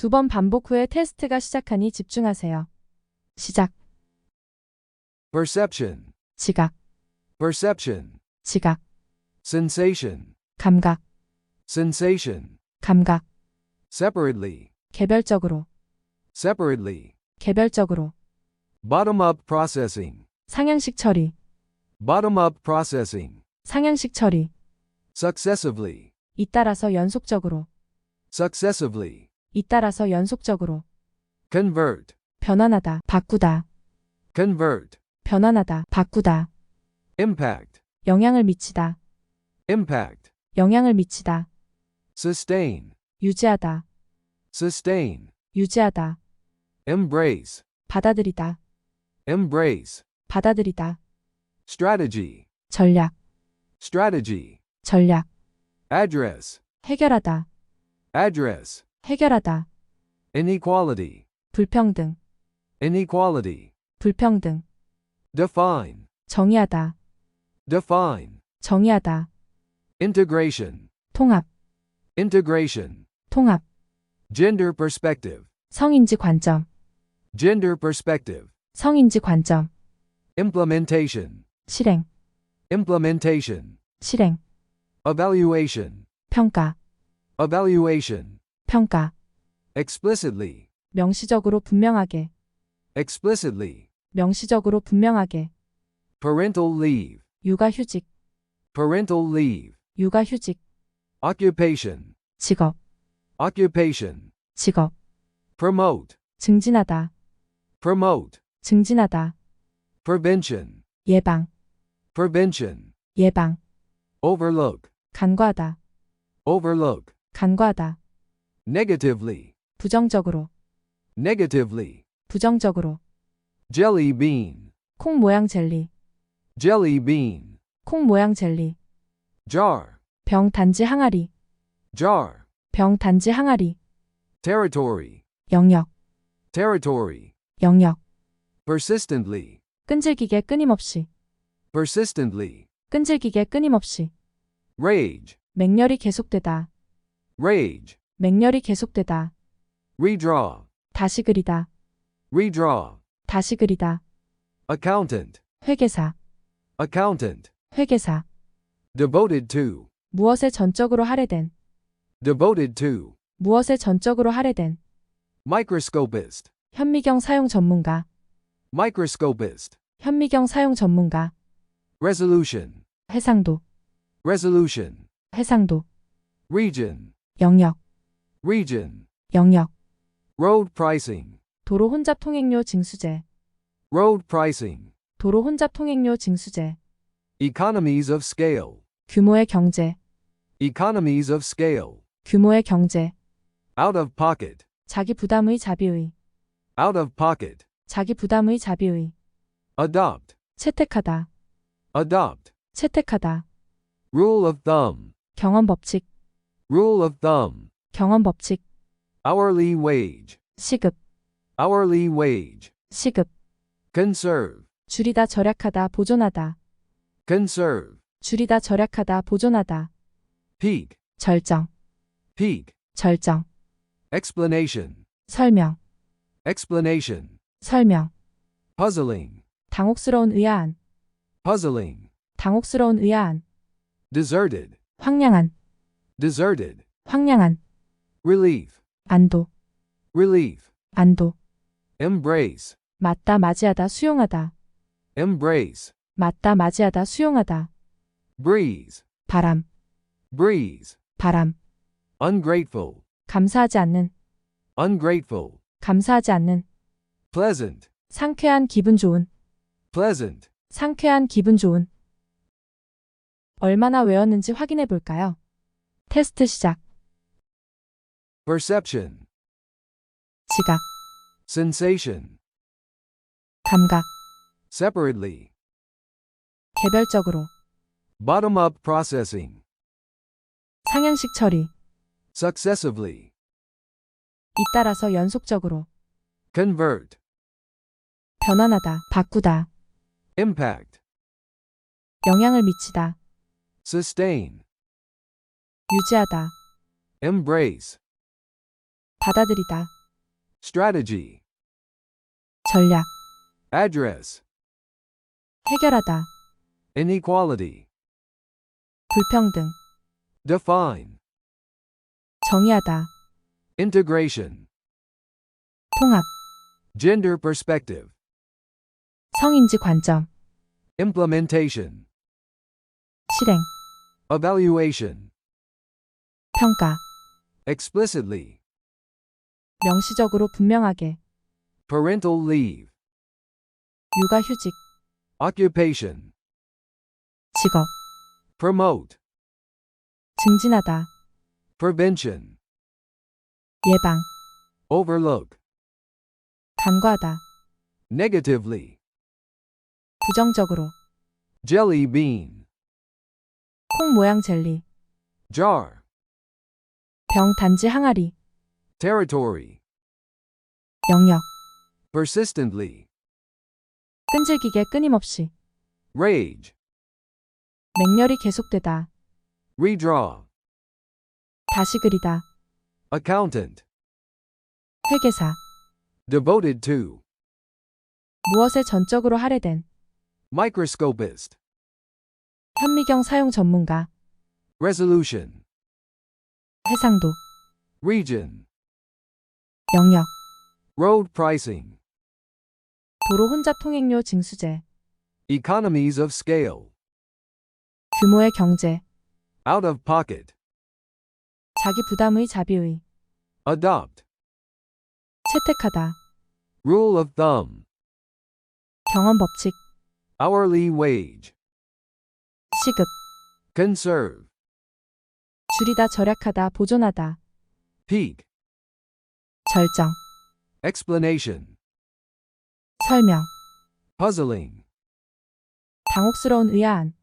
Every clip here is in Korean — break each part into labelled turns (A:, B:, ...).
A: 두 번 반복 후에 테스트가 시작하니 집중하세요. 시작,
B: perception,
A: 지각,
B: perception,
A: 지각,
B: sensation,
A: 감각,
B: sensation,
A: 감각,
B: separately,
A: 개별적으로,
B: separately,
A: 개별적으로,
B: bottom up processing,
A: 상향식 처리,
B: bottom up processing,
A: 상향식 처리,
B: successively,
A: 잇따라서 연속적으로,
B: successively,
A: 잇따라서 연속적으로,
B: convert,
A: 변환하다, 바꾸다,
B: convert,
A: 변환하다, 바꾸다,
B: impact,
A: 영향을 미치다,
B: impact,
A: 영향을 미치다,
B: sustain,
A: 유지하다,
B: sustain,
A: 유지하다,
B: embrace,
A: 받아들이다,
B: embrace,
A: 받아들이다,
B: strategy,
A: 전략,
B: strategy,
A: 전략,
B: address,
A: 해결하다,
B: address,
A: 해결하다,
B: inequality,
A: 불평등,
B: inequality,
A: 불평등,
B: define,
A: 정의하다,
B: define,
A: 정의하다,
B: integration,
A: 통합,
B: integration,
A: 통합,
B: gender perspective,
A: 성인지 관점,
B: gender perspective,
A: 성인지 관점,
B: implementation,
A: 실행,
B: implementation,
A: 실행,
B: evaluation,
A: 평가,
B: evaluation,
A: 평가,
B: explicitly,
A: 명시적으로 분명하게,
B: explicitly,
A: 명시적으로 분명하게,
B: parental leave,
A: 육아휴직,
B: parental leave,
A: 육아휴직,
B: occupation,
A: 직업,
B: occupation,
A: 직업,
B: promote,
A: 증진하다,
B: promote,
A: 증진하다,
B: prevention,
A: 예방,
B: prevention,
A: 예방,
B: overlook,
A: 간과하다,
B: overlook,
A: 간과하다,
B: negatively,
A: 부정적으로,
B: negatively,
A: 부정적으로,
B: jelly bean,
A: 콩 모양 젤리,
B: jelly bean,
A: 콩 모양 젤리,
B: jar,
A: 병 단지 항아리,
B: jar,
A: 병 단지 항아리,
B: territory,
A: 영역,
B: territory,
A: 영역,
B: persistently,
A: 끈질기게 끊임없이,
B: persistently,
A: 끈질기게 끊임없이,
B: rage,
A: 맹렬히 계속되다,
B: rage,
A: 맹렬히 계속되다,
B: redraw,
A: 다시 그리다,
B: redraw,
A: 다시 그리다,
B: accountant,
A: 회계사,
B: accountant,
A: 회계사,
B: devoted to,
A: 무엇에 전적으로 할애된,
B: devoted to,
A: 무엇에 전적으로 할애된,
B: microscopist,
A: 현미경 사용 전문가,
B: microscopist,
A: 현미경 사용 전문가,
B: resolution,
A: 해상도,
B: resolution,
A: 해상도,
B: region,
A: 영역,
B: region,
A: 영역,
B: road pricing,
A: 도로 혼잡 통행료 징수제,
B: road pricing,
A: 도로 혼잡 통행료 징수제,
B: economies of scale,
A: 규모의 경제,
B: economies of scale,
A: 규모의 경제,
B: out of pocket,
A: 자기 부담의 자비의,
B: out of pocket,
A: 자기 부담의 자비의,
B: adopt,
A: 채택하다,
B: adopt,
A: 채택하다,
B: rule of thumb,
A: 경험 법칙,
B: rule of thumb,
A: 경험 법칙,
B: hourly wage,
A: 시급,
B: hourly wage,
A: 시급,
B: conserve,
A: 줄이다 절약하다 보존하다,
B: conserve,
A: 줄이다 절약하다 보존하다,
B: peak,
A: 절정,
B: peak,
A: 절정,
B: explanation,
A: 설명,
B: explanation,
A: 설명,
B: puzzling,
A: 당혹스러운 의아한,
B: puzzling,
A: 당혹스러운 의아한,
B: deserted,
A: 황량한,
B: deserted,
A: 황량한,
B: relief,
A: 안도,
B: relief,
A: 안도,
B: embrace,
A: 맞다 맞이하다 수용하다,
B: embrace,
A: 맞다 맞이하다 수용하다,
B: breeze,
A: 바람,
B: breeze,
A: 바람,
B: ungrateful,
A: 감사하지 않는,
B: ungrateful,
A: 감사하지 않는,
B: pleasant,
A: 상쾌한 기분 좋은,
B: pleasant,
A: 상쾌한 기분 좋은. 얼마나 외웠는지 확인해 볼까요? 테스트 시작.
B: Perception,
A: 지각,
B: sensation,
A: 감각,
B: separately,
A: 개별적으로,
B: bottom up processing,
A: 상향식 처리,
B: successively,
A: 잇따라서 연속적으로,
B: convert,
A: 변환하다, 바꾸다,
B: impact,
A: 영향을 미치다,
B: sustain,
A: 유지하다,
B: embrace,
A: 받아들이다,
B: strategy,
A: 전략,
B: address,
A: 해결하다,
B: inequality,
A: 불평등,
B: define,
A: 정의하다,
B: integration,
A: 통합,
B: gender perspective,
A: 성인지 관점,
B: implementation,
A: 실행,
B: evaluation,
A: 평가,
B: explicitly,
A: 명시적으로 분명하게,
B: parental leave,
A: 육아휴직,
B: occupation,
A: 직업,
B: promote,
A: 증진하다,
B: prevention,
A: 예방,
B: overlook,
A: 간과하다,
B: negatively,
A: 부정적으로,
B: jelly bean,
A: 콩 모양 젤리,
B: jar,
A: 병 단지 항아리,
B: territory,
A: 영역,
B: persistently,
A: 끈질기게 끊임없이,
B: rage,
A: 맹렬히 계속되다,
B: redraw,
A: 다시 그리다,
B: accountant,
A: 회계사,
B: devoted to,
A: 무엇에 전적으로 할애된,
B: microscopist,
A: 현미경 사용 전문가,
B: resolution,
A: 해상도,
B: region,
A: 영역,
B: road pricing,
A: 도로 혼잡 통행료 징수제,
B: economies of scale,
A: 규모의 경제,
B: out of pocket,
A: 자기 부담의 자비의,
B: adopt,
A: 채택하다,
B: rule of thumb,
A: 경험 법칙,
B: hourly wage,
A: 시급,
B: conserve,
A: 줄이다 절약하다 보존하다,
B: peak,
A: 절정,
B: explanation,
A: 설명,
B: puzzling,
A: 당혹스러운 의아한,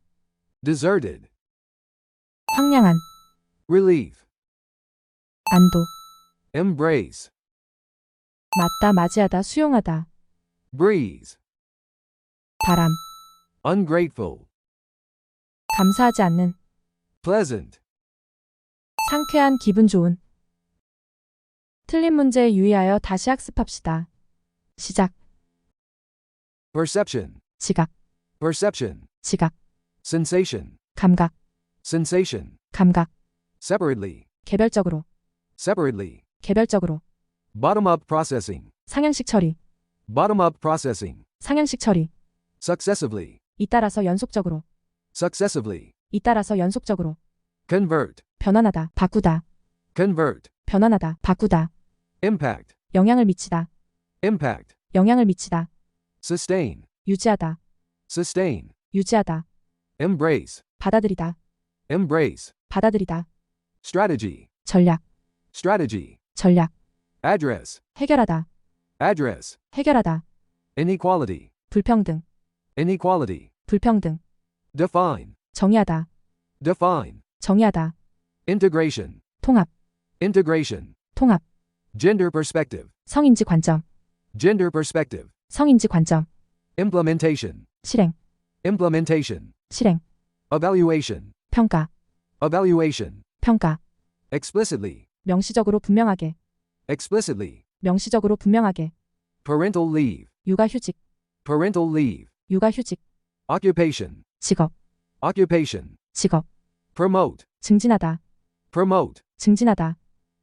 B: deserted,
A: 황량한,
B: relief,
A: 안도,
B: embrace,
A: 맞다 맞이하다 수용하다,
B: breeze,
A: 바람,
B: ungrateful,
A: 감사하지 않는,
B: pleasant,
A: 상쾌한 기분 좋은. 틀린 문제에 유의하여 다시 학습합시다. 시작,
B: perception,
A: 지각,
B: perception,
A: 지각,
B: sensation,
A: 감각,
B: sensation,
A: 감각,
B: separately,
A: 개별적으로,
B: separately,
A: 개별적으로,
B: bottom up processing,
A: 상향식 처리,
B: bottom up processing,
A: 상향식 처리,
B: successively,
A: 잇따라서 연속적으로,
B: successively,
A: 잇따라서 연속적으로,
B: convert,
A: 변환하다, 바꾸다,
B: convert,
A: 변환하다, 바꾸다,
B: impact,
A: 영향을 미치다,
B: impact,
A: 영향을 미치다,
B: sustain,
A: 유지하다,
B: sustain,
A: 유지하다,
B: embrace,
A: 받아들이다,
B: embrace,
A: 받아들이다,
B: strategy,
A: 전략,
B: strategy,
A: 전략,
B: address,
A: 해결하다,
B: address,
A: 해결하다,
B: inequality,
A: 불평등,
B: inequality,
A: 불평등,
B: define,
A: 정의하다,
B: define,
A: 정의하다,
B: integration,
A: 통합,
B: integration,
A: 통합,
B: gender perspective,
A: 성인지 관점,
B: gender perspective,
A: 성인지 관점,
B: implementation,
A: 실행,
B: implementation,
A: 실행,
B: evaluation,
A: 평가,
B: evaluation,
A: 평가,
B: explicitly,
A: 명시적으로 분명하게,
B: explicitly,
A: 명시적으로 분명하게,
B: parental leave, parental
A: 육아휴직,
B: leave,
A: 육아휴직,
B: occupation,
A: 직업,
B: occupation,
A: 직업,
B: promote,
A: 증진하다,
B: promote,
A: 증진하다,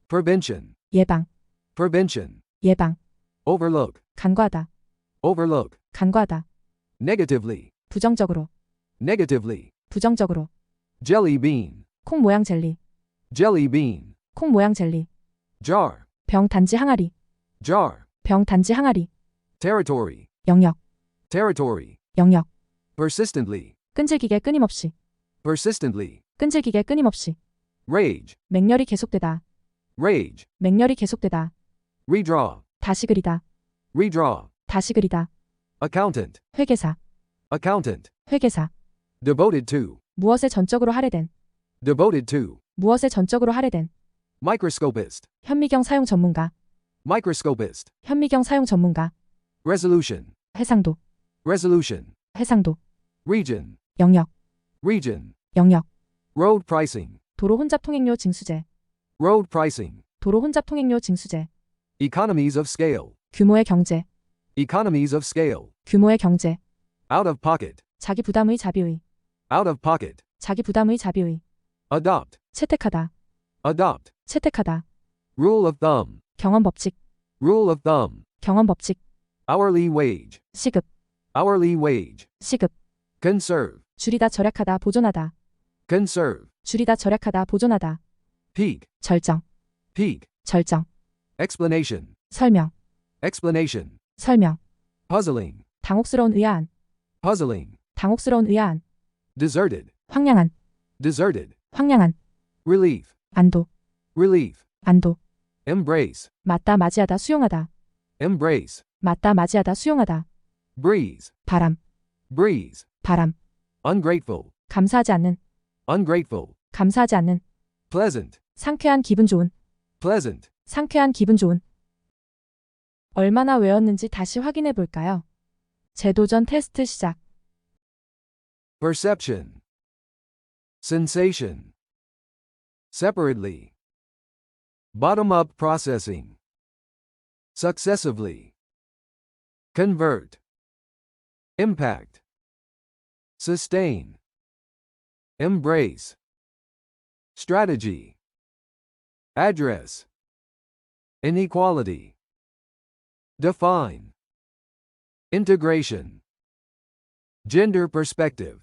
B: prevention,
A: 예방,
B: Prevention,
A: 예방,
B: overlook,
A: 간과하다,
B: overlook,
A: 간과하다,
B: negatively,
A: 부정적으로,
B: negatively,
A: 부정적으로,
B: jelly bean,
A: 콩 모양 젤리,
B: jelly bean,
A: 콩 모양 젤리,
B: jar,
A: 병 단지 항아리,
B: jar,
A: 병 단지 항아리,
B: territory,
A: 영역,
B: territory,
A: 영역,
B: persistently,
A: 끈질기게 끊임없이,
B: persistently,
A: 끈질기게 끊임없이,
B: rage,
A: 맹렬히 계속되다,
B: rage,
A: 맹렬히 계속되다,
B: redraw,
A: 다시 그리다,
B: redraw,
A: 다시 그리다,
B: accountant,
A: 회계사,
B: accountant,
A: 회계사,
B: devoted to,
A: 무엇에 전적으로 할애된,
B: devoted to,
A: 무엇에 전적으로 할애된,
B: microscopist,
A: 현미경 사용 전문가,
B: microscopist,
A: 현미경 사용 전문가,
B: resolution,
A: 해상도,
B: resolution,
A: 해상도,
B: region,
A: 영역,
B: region,
A: 영역,
B: road pricing,
A: 도로 혼잡 통행료 징수제,
B: road pricing,
A: 도로 혼잡 통행료 징수제,
B: Economies of scale.
A: 규모의 경제,
B: Economies of scale.
A: 규모의 경제,
B: Out of pocket.
A: 자기 부담의 자비의,
B: Out of pocket.
A: 자기 부담의 자비의,
B: Adopt.
A: 채택하다,
B: Adopt.
A: 채택하다,
B: Rule of thumb.
A: 경험 법칙,
B: Rule of thumb.
A: 경험 법칙,
B: Hourly wage.
A: 시급,
B: Hourly wage.
A: 시급,
B: Conserve.
A: 줄이다 절약하다 보존하다,
B: Conserve.
A: 줄이다 절약하다 보존하다,
B: Peak.
A: 절정,
B: Peak.
A: 절정,
B: Explanation.
A: 설명,
B: Explanation.
A: 설명,
B: Puzzling.
A: 당혹스러운 의아한,
B: Puzzling.
A: 당혹스러운 의아한,
B: Deserted.
A: 황량한,
B: Deserted.
A: 황량한,
B: Relief.
A: 안도,
B: Relief.
A: 안도,
B: Embrace.
A: 맞다 맞이하다 수용하다,
B: Embrace.
A: 맞다 맞이하다 수용하다,
B: Breeze.
A: 바람,
B: Breeze.
A: 바람,
B: Ungrateful.
A: 감사하지 않는,
B: Ungrateful.
A: 감사하지 않는,
B: Pleasant.
A: 상쾌한 기분 좋은,
B: Pleasant.
A: 상쾌한 기분 좋은. 얼마나 외웠는지 다시 확인해 볼까요? 재도전 테스트 시작.
B: Perception. Sensation. Separately. Bottom up processing. Successively. Convert. Impact. Sustain. Embrace. Strategy. Address. Inequality. Define. Integration. Gender perspective.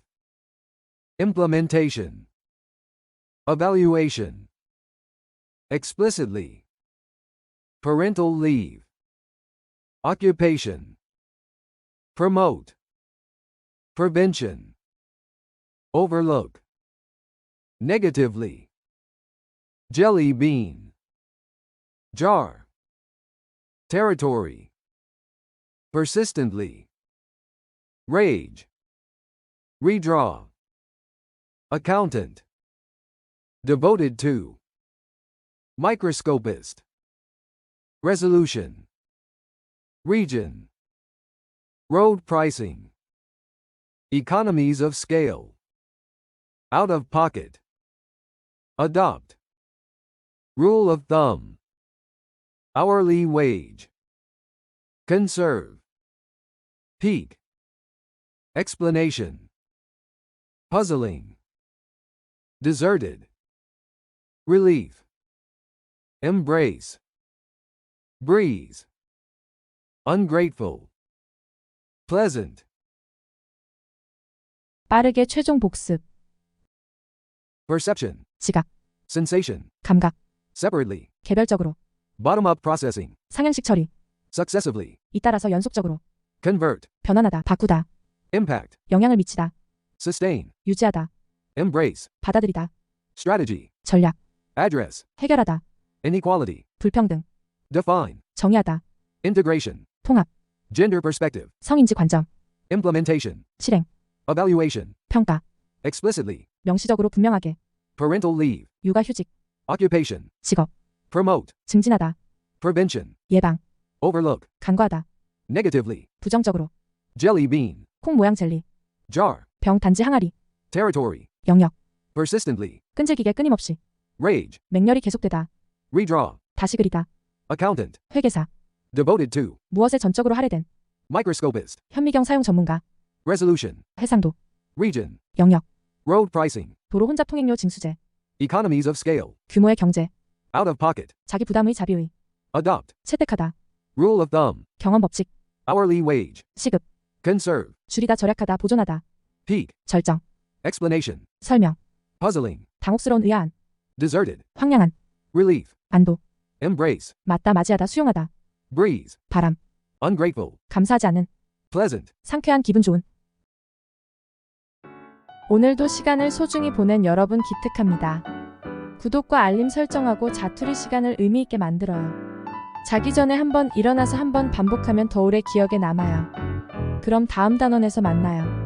B: Implementation. Evaluation. Explicitly. Parental leave. Occupation. Promote. Prevention. Overlook. Negatively. Jelly bean. Jar. Territory. Persistently. Rage. Redraw. Accountant. Devoted to. Microscopist. Resolution. Region. Road pricing. Economies of scale. Out of pocket. Adopt. Rule of thumb Hourly wage. Conserve. Peak. Explanation. Puzzling. Deserted. Relief. Embrace. Breeze. Ungrateful. Pleasant.
A: 빠르게 최종 복습.
B: Perception.
A: 지각,
B: Sensation.
A: 감각,
B: Separately.
A: 개별적으로,
B: Bottom up processing.
A: 상향식 처리,
B: Successively.
A: 잇따라서 연속적으로,
B: Convert.
A: 변환하다, 바꾸다,
B: Impact.
A: 영향을 미치다,
B: Sustain.
A: 유지하다,
B: Embrace.
A: 받아들이다,
B: Strategy.
A: 전략,
B: Address.
A: 해결하다,
B: Inequality.
A: 불평등,
B: Define.
A: 정의하다,
B: Integration.
A: 통합,
B: Gender perspective.
A: 성인지 관점,
B: Implementation.
A: 실행,
B: Evaluation.
A: 평가,
B: Explicitly.
A: 명시적으로 분명하게,
B: Parental leave.
A: 육아휴직,
B: Occupation.
A: 직업,
B: Promote.
A: 증진하다,
B: Prevention.
A: 예방,
B: Overlook.
A: 간과하다,
B: Negatively.
A: 부정적으로,
B: Jelly bean.
A: 콩 모양 젤리,
B: Jar.
A: 병 단지 항아리,
B: Territory.
A: 영역,
B: Persistently.
A: 끈질기게 끊임없이,
B: Rage.
A: 맹렬히 계속되다,
B: Redraw.
A: 다시 그리다,
B: Accountant.
A: 회계사,
B: Devoted to.
A: 무엇에 전적으로 할애된,
B: Microscopist.
A: 현미경 사용 전문가,
B: Resolution.
A: 해상도,
B: Region.
A: 영역,
B: Road pricing.
A: 도로 혼잡 통행료 징수제,
B: Economies of scale.
A: 규모의 경제,
B: Out of pocket.
A: 자기 부담의 자비의,
B: Adopt.
A: 채택하다,
B: Rule of thumb.
A: 경험 법칙,
B: Hourly wage.
A: 시급,
B: Conserve.
A: 줄이다 절약하다 보존하다,
B: Peak.
A: 절정,
B: Explanation.
A: 설명,
B: Puzzling.
A: 당혹스러운 의아한,
B: Deserted.
A: 황량한,
B: Relief.
A: 안도,
B: Embrace.
A: 맞다 맞이하다 수용하다,
B: Breeze.
A: 바람,
B: Ungrateful.
A: 감사하지 않은,
B: Pleasant.
A: 상쾌한 기분 좋은. 오늘도 시간을 소중히 보낸 여러분 기특합니다. 구독과 알림 설정하고 자투리 시간을 의미 있게 만들어요. 자기 전에 한번 일어나서 한번 반복하면 더 오래 기억에 남아요. 그럼 다음 단원에서 만나요.